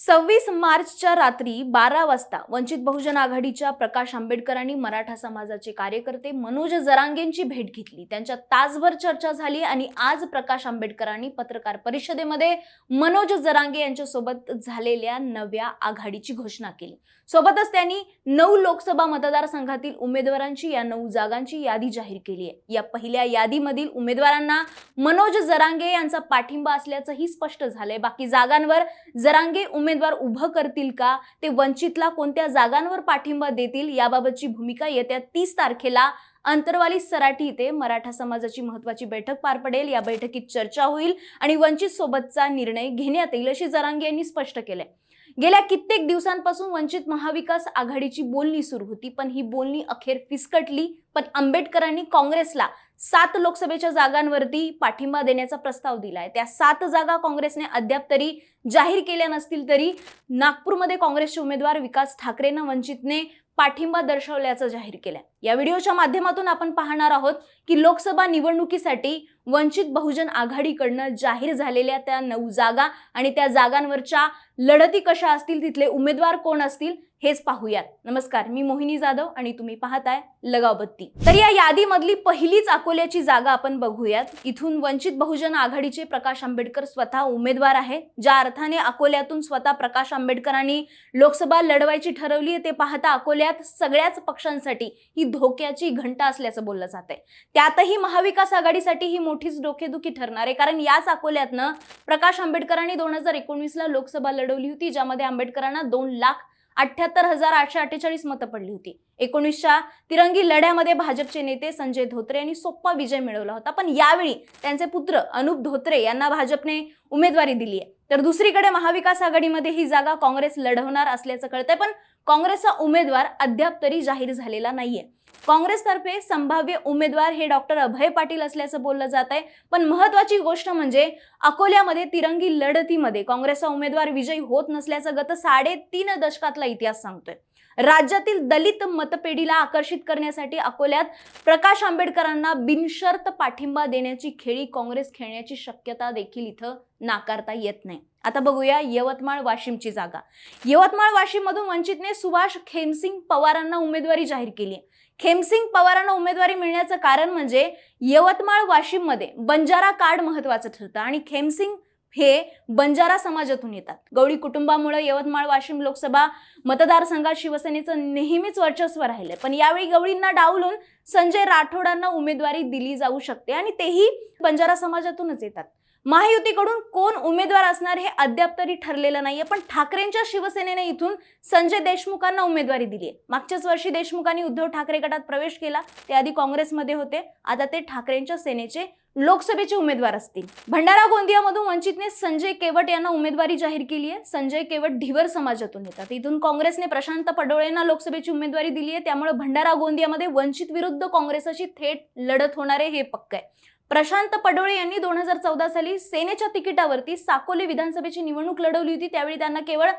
सव्वीस मार्चच्या रात्री बारा वाजता वंचित बहुजन आघाडीच्या प्रकाश आंबेडकरांनी मराठा समाजाचे कार्यकर्ते मनोज जरांगेंची भेट घेतली. त्यांच्या तासभर चर्चा झाली आणि आज प्रकाश आंबेडकरांनी पत्रकार परिषदेमध्ये मनोज जरांगे यांच्यासोबत झालेल्या नव्या आघाडीची घोषणा केली. सोबतच त्यांनी नऊ लोकसभा मतदारसंघातील उमेदवारांची या नऊ जागांची यादी जाहीर केली आहे. या पहिल्या यादीमधील उमेदवारांना मनोज जरांगे यांचा पाठिंबा असल्याचंही स्पष्ट झालंय. बाकी जागांवर जरांगे उमेदवार उभं करतील का? ते वंचितला कोणत्या जागांवर पाठिंबा देतील? याबाबतची भूमिका येत्या तीस तारखेला अंतरवाली सराठी इथे मराठा समाजाची महत्वाची बैठक पार पडेल. या बैठकीत चर्चा होईल आणि वंचित सोबतचा निर्णय घेण्यात येईल अशी जरांगे यांनी स्पष्ट केलंय. गेल्या कित्येक दिवसांपासून वंचित महाविकास आघाडीची बोलणी सुरू होती पण ही बोलणी अखेर फिसकटली. पण आंबेडकरांनी काँग्रेसला सात लोकसभेच्या जागांवरती पाठिंबा देण्याचा प्रस्ताव दिलाय. त्या सात जागा काँग्रेसने अद्याप तरी जाहीर केल्या नसतील तरी नागपूरमध्ये काँग्रेसचे उमेदवार विकास ठाकरेंना वंचितने पाठिंबा दर्शवल्याचं जाहीर केलंय. या व्हिडिओच्या माध्यमातून आपण पाहणार आहोत की लोकसभा निवडणुकीसाठी वंचित बहुजन आघाडीकडनं जाहीर झालेल्या त्या नऊ जागा आणि त्या जागांवरच्या लढती कशा असतील तिथले उमेदवार कोण असतील हेच पाहूयात. नमस्कार मी मोहिनी जाधव आणि तुम्ही पाहताय लगाव बत्ती. तर या यादीमधली पहिलीच अकोल्याची जागा आपण बघूयात. इथून वंचित बहुजन आघाडीचे प्रकाश आंबेडकर स्वतः उमेदवार आहे ज्या अर्थाने अकोल्यातून स्वतः प्रकाश आंबेडकरांनी लोकसभा लढवायची ठरवली आहे ते पाहता अकोल्यात सगळ्याच पक्षांसाठी ही धोक्याची घंटा असल्याचं बोललं जात आहे त्यातही महाविकास आघाडीसाठी ही मोठीच डोकेदुखी ठरणार आहे. कारण याच अकोल्यातनं प्रकाश आंबेडकरांनी दोन हजार एकोणवीसला लोकसभा लढवली होती ज्यामध्ये आंबेडकरांना दोन लाख अठ्याहत्तर हजार आठशे अठ्ठेचाळीस मतं पडली होती. एकोणीसच्या तिरंगी लढ्यामध्ये भाजपचे नेते संजय धोत्रे यांनी सोप्पा विजय मिळवला होता. पण यावेळी त्यांचे पुत्र अनुप धोत्रे यांना भाजपने उमेदवारी दिली आहे तर दुसरीकडे महाविकास आघाडीमध्ये ही जागा काँग्रेस लढवणार असल्याचं कळतंय. पण काँग्रेसचा उमेदवार अद्याप तरी जाहीर झालेला नाहीये. काँग्रेसतर्फे संभाव्य उमेदवार हे डॉक्टर अभय पाटील असल्याचं बोललं जात आहे पण महत्वाची गोष्ट म्हणजे अकोल्यामध्ये तिरंगी लढतीमध्ये काँग्रेसचा उमेदवार विजयी होत नसल्याचं गत साडेतीन दशकातला इतिहास सांगतोय. राज्यातील दलित मतपेढीला आकर्षित करण्यासाठी अकोल्यात प्रकाश आंबेडकरांना बिनशर्त पाठिंबा देण्याची खेळी काँग्रेस खेळण्याची शक्यता देखील इथं नाकारता येत नाही. आता बघूया यवतमाळ वाशिमची जागा. यवतमाळ वाशिम मधून वंचितने सुभाष खेमसिंग पवारांना उमेदवारी जाहीर केली आहे. खेमसिंग पवारांना उमेदवारी मिळण्याचं कारण म्हणजे यवतमाळ वाशिममध्ये बंजारा कार्ड महत्वाचं ठरतं आणि खेमसिंग हे बंजारा समाजातून येतात. गवळी कुटुंबामुळे यवतमाळ वाशिम लोकसभा मतदारसंघात शिवसेनेचं नेहमीच वर्चस्व राहिलंय. पण यावेळी गवळींना डावलून संजय राठोडांना उमेदवारी दिली जाऊ शकते आणि तेही बंजारा समाजातूनच येतात. महायुतीकडून कोण उमेदवार असणार हे अद्याप तरी ठरलेलं नाहीये पण ठाकरेंच्या शिवसेनेने इथून संजय देशमुखांना उमेदवारी दिली आहे. मागच्याच वर्षी देशमुखांनी उद्धव ठाकरे गटात प्रवेश केला ते आधी काँग्रेसमध्ये होते आता ते ठाकरेंच्या सेनेचे लोकसभेचे उमेदवार असतील. भंडारा गोंदियामधून वंचितने संजय केवट यांना उमेदवारी जाहीर केली आहे. संजय केवट ढिवर समाजातून येतात. इथून काँग्रेसने प्रशांत पडोळेंना लोकसभेची उमेदवारी दिली आहे. त्यामुळे भंडारा गोंदियामध्ये वंचित विरुद्ध काँग्रेसची थेट लढत होणार आहे हे पक्क आहे. प्रशांत पडोळे यांनी दोन हजार चौदा साली सेनेच्या तिकिटावरती साकोली विधानसभेची निवडणूक लढवली होती. त्यावेळी त्यांना केवळ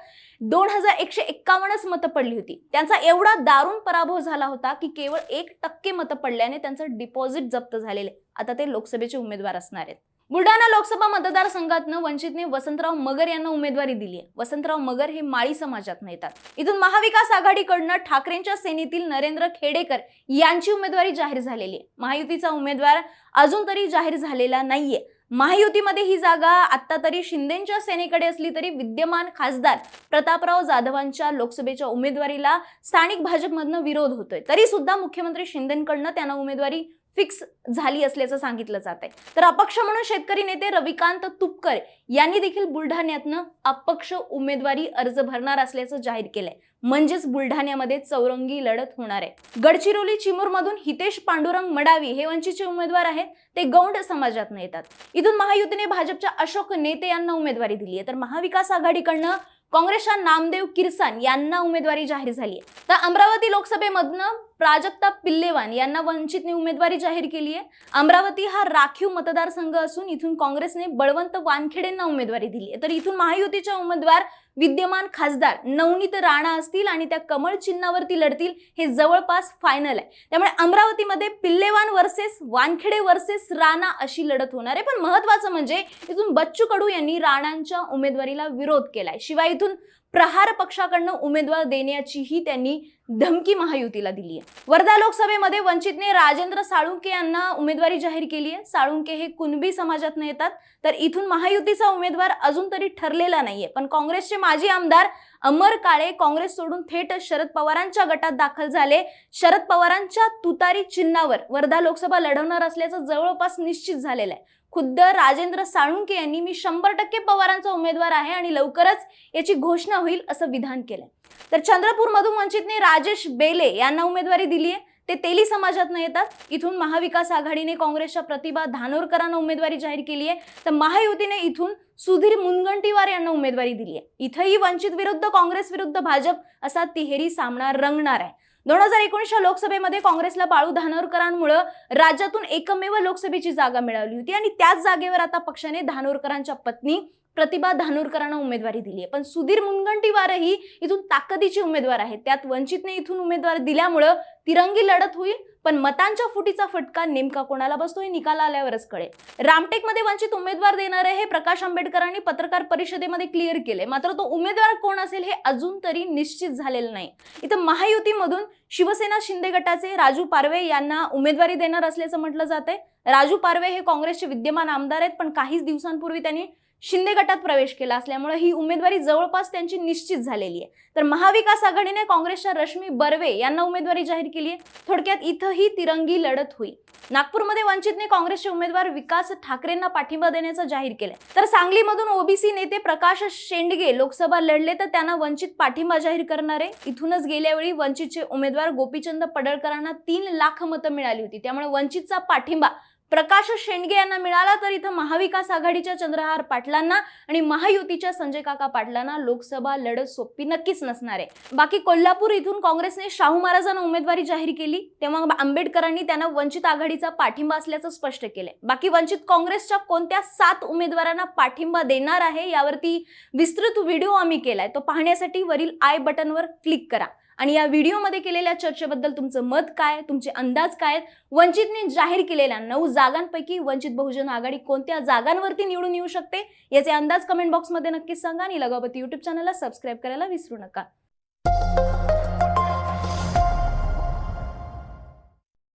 दोन हजार एकशे एक्कावन्नच मतं पडली होती. त्यांचा एवढा दारुण पराभव झाला होता की केवळ एक टक्के मतं पडल्याने त्यांचं डिपॉझिट जप्त झालेले आता ते लोकसभेचे उमेदवार असणार आहेत. बुलढाणा लोकसभा मतदारसंघातनं वंचितने वसंतराव मगर यांना उमेदवारी दिली आहे. वसंतराव मगर हे माळी समाजात येतात. इथून महाविकास आघाडीकडनं ठाकरेंच्या सेनेतील नरेंद्र खेडेकर यांची उमेदवारी जाहीर झालेली आहे. महायुतीचा उमेदवार अजून तरी जाहीर झालेला नाहीये. महायुतीमध्ये ही जागा आत्ता तरी शिंदेच्या सेनेकडे असली तरी विद्यमान खासदार प्रतापराव जाधवांच्या लोकसभेच्या उमेदवारीला स्थानिक भाजपमधनं विरोध होतोय. तरी सुद्धा मुख्यमंत्री शिंदेकडनं त्यांना उमेदवारी फिक्स झाली असल्याचं सांगितलं जात आहे तर अपक्ष म्हणून शेतकरी नेते रविकांत तुपकर यांनी देखील बुलढाण्यातनं अपक्ष उमेदवारी अर्ज भरणार असल्याचं जाहीर केलंय. म्हणजेच बुलढाण्यामध्ये चौरंगी लढत होणार आहे. गडचिरोली चिमूरमधून हितेश पांडुरंग मडावी हे वंचितचे उमेदवार आहेत. ते गौंड समाजातून येतात. इथून महायुतीने भाजपच्या अशोक नेते यांना उमेदवारी दिली आहे तर महाविकास आघाडीकडनं काँग्रेसच्या नामदेव किरसान यांना उमेदवारी जाहीर झाली आहे. तर अमरावती लोकसभेमधनं प्राजक्ता पिल्लेवान यांना वंचितने उमेदवारी जाहीर केली आहे. अमरावती हा राखीव मतदारसंघ असून इथून काँग्रेसने बळवंत वानखेडेंना उमेदवारी दिली आहे. तर इथून महायुतीच्या उमेदवार विद्यमान खासदार नवनीत राणा असतील आणि त्या कमळ चिन्हावरती लढतील हे जवळपास फायनल आहे. त्यामुळे अमरावतीमध्ये पिल्लेवान वर्सेस वानखेडे वर्सेस राणा अशी लढत होणार आहे. पण महत्वाचं म्हणजे इथून बच्चू कडू यांनी राणांच्या उमेदवारीला विरोध केलाय. शिवाय इथून प्रहार पक्षाकडनं उमेदवार देण्याचीही त्यांनी धमकी महायुतीला दिली आहे वर्धा लोकसभेमध्ये वंचितने राजेंद्र साळुंके यांना उमेदवारी जाहीर केली आहे साळुंके हे कुणबी समाजातनं येतात. तर इथून महायुतीचा उमेदवार अजून तरी ठरलेला नाहीये. पण काँग्रेसचे माजी आमदार अमर काळे काँग्रेस सोडून थेट शरद पवारांच्या गटात दाखल झाले. शरद पवारांच्या तुतारी चिन्हावर वर्धा लोकसभा लढवणार असल्याचं जवळपास निश्चित झालेलं आहे. खुद्द राजेंद्र साळुंके यांनी मी शंभर टक्के पवारांचा उमेदवार आहे आणि लवकरच याची घोषणा होईल असं विधान केलंय. तर चंद्रपूरमधून वंचितने राजेश बेले यांना उमेदवारी दिली आहे. ते तेली समाजातनं येतात. इथून महाविकास आघाडीने काँग्रेसच्या प्रतिभा धानोरकरांना उमेदवारी जाहीर केली आहे. तर महायुतीने इथून सुधीर मुनगंटीवार यांना उमेदवारी दिली आहे. इथंही वंचित विरुद्ध काँग्रेस विरुद्ध भाजप असा तिहेरी सामना रंगणार आहे. दोन हजार एकोणीसच्या लोकसभेमध्ये काँग्रेसला बाळू धानोरकरांमुळं राज्यातून एकमेव लोकसभेची जागा मिळाली होती. आणि त्याच जागेवर आता पक्षाने धानोरकरांच्या पत्नी प्रतिभा धानोरकरांना उमेदवारी दिली आहे पण सुधीर मुनगंटीवारही इथून ताकदीचे उमेदवार आहेत. त्यात वंचितने इथून उमेदवार दिल्यामुळं तिरंगी लढत होईल पण मतांच्या फुटीचा फटका नेमका कोणाला बसतो हे निकाल आल्यावरच कळेल. रामटेकमध्ये वंचित उमेदवार देणार आहे हे प्रकाश आंबेडकरांनी पत्रकार परिषदेमध्ये क्लिअर केले मात्र तो उमेदवार कोण असेल हे अजून तरी निश्चित झालेलं नाही. इथं महायुतीमधून शिवसेना शिंदे गटाचे राजू पारवे यांना उमेदवारी देणार असल्याचं म्हटलं जातंय. राजू पारवे हे काँग्रेसचे विद्यमान आमदार आहेत पण काहीच दिवसांपूर्वी त्यांनी शिंदे गटात प्रवेश केला असल्यामुळे ही उमेदवारी जवळपास त्यांची निश्चित झालेली आहे. तर महाविकास आघाडीने काँग्रेसच्या रश्मी बर्वे यांना उमेदवारी जाहीर केली आहे. थोडक्यात इथंही तिरंगी लढत होईल. नागपूरमध्ये वंचितने काँग्रेसचे उमेदवार विकास ठाकरेंना पाठिंबा देण्याचं जाहीर केलं तर सांगलीमधून ओबीसी नेते प्रकाश शेंडगे लोकसभा लढले तर त्यांना वंचित पाठिंबा जाहीर करणार. आहे इथूनच गेल्या वेळी वंचितचे उमेदवार गोपीचंद पडळकरांना तीन लाख मतं मिळाली होती. त्यामुळे वंचितचा पाठिंबा प्रकाश शेंडगे यांना मिळाला तर इथं महाविकास आघाडीच्या चंद्रहार पाटलांना आणि महायुतीच्या संजय काका पाटलांना लोकसभा लढत सोपी नक्कीच नसणार आहे. बाकी कोल्हापूर इथून काँग्रेसने शाहू महाराजांना उमेदवारी जाहीर केली तेव्हा आंबेडकरांनी त्यांना वंचित आघाडीचा पाठिंबा असल्याचं स्पष्ट केलंय. बाकी वंचित काँग्रेसच्या कोणत्या सात उमेदवारांना पाठिंबा देणार आहे यावरती विस्तृत व्हिडिओ आम्ही केलाय. तो पाहण्यासाठी वरील आय बटनवर क्लिक करा. आणि या व्हिडिओमध्ये केलेल्या चर्चेबद्दल तुमचं मत काय तुमचे अंदाज काय आहेत? वंचितने जाहीर केलेल्या नऊ जागांपैकी वंचित बहुजन आघाडी कोणत्या जागांवरती निवडून येऊ शकते याचे अंदाज कमेंट बॉक्समध्ये नक्कीच सांगा आणि लगावती युट्यूब चॅनलला सबस्क्राईब करायला विसरू नका